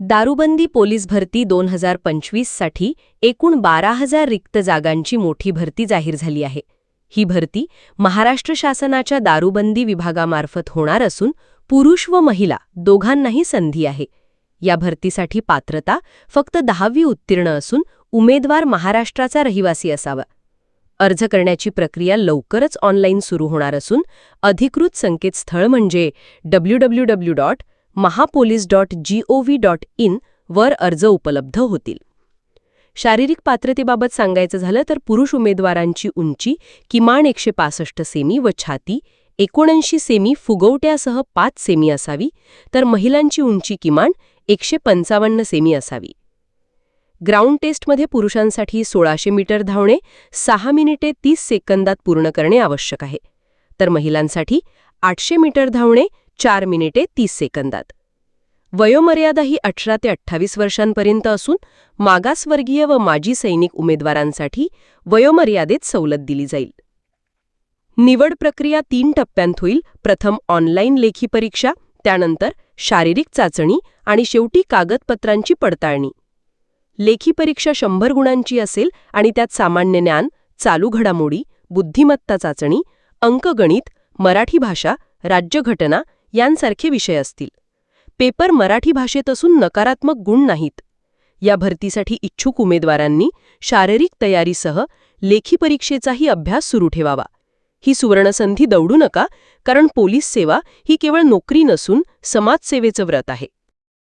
दारूबंदी पोलीस भरती दोन हजार पंचवीससाठी एकूण बारा हजार रिक्त जागांची मोठी भरती जाहीर झाली आहे. ही भरती महाराष्ट्र शासनाच्या दारूबंदी विभागामार्फत होणार असून पुरुष व महिला दोघांनाही संधी आहे. या भरतीसाठी पात्रता फक्त दहावी उत्तीर्ण असून उमेदवार महाराष्ट्राचा रहिवासी असावा. अर्ज करण्याची प्रक्रिया लवकरच ऑनलाईन सुरू होणार असून अधिकृत संकेतस्थळ म्हणजे W W W dot Mahapolice dot G O V dot in वर अर्ज उपलब्ध होतील. शारीरिक पात्रतेबाबत सांगायचं झालं तर पुरुष उमेदवारांची उंची किमान एकशे पासष्ट सेमी व छाती एकोणऐंशी सेमी फुगवट्यासह पाच सेमी असावी तर महिलांची उंची किमान एकशे पंचावन्न सेमी असावी. ग्राउंड टेस्टमध्ये पुरुषांसाठी सोळाशे मीटर धावणे सहा मिनिटे तीस सेकंदात पूर्ण करणे आवश्यक आहे. तर महिलांसाठी आठशे मीटर धावणे चार मिनिटे तीस सेकंदात. वयोमर्यादा ही अठरा ते अठ्ठावीस वर्षांपर्यंत असून मागासवर्गीय व माजी सैनिक उमेदवारांसाठी वयोमर्यादेत सवलत दिली जाईल. निवड प्रक्रिया तीन टप्प्यांत होईल. प्रथम ऑनलाईन लेखी परीक्षा त्यानंतर शारीरिक चाचणी आणि शेवटी कागदपत्रांची पडताळणी. लेखी परीक्षा शंभर गुणांची असेल आणि त्यात सामान्य ज्ञान चालू घडामोडी बुद्धिमत्ता चाचणी अंकगणित मराठी भाषा राज्यघटना यांसारखे विषय असतील. पेपर मराठी भाषेत असून नकारात्मक गुण नाहीत. या भरतीसाठी इच्छुक उमेदवारांनी शारीरिक तयारीसह लेखी परीक्षेचाही अभ्यास सुरू ठेवावा. ही सुवर्णसंधी दौडू नका कारण पोलीस सेवा ही केवळ नोकरी नसून समाजसेवेचं व्रत आहे.